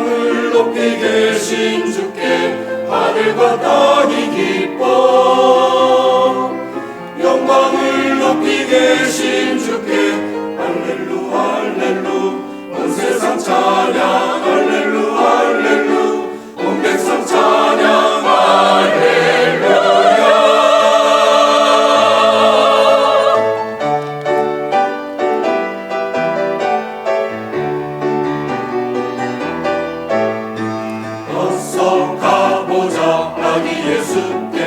땅을 높이 계신 주께 하늘과 땅이 기뻐. 영광을 높이 계신 주께 nome Jesus.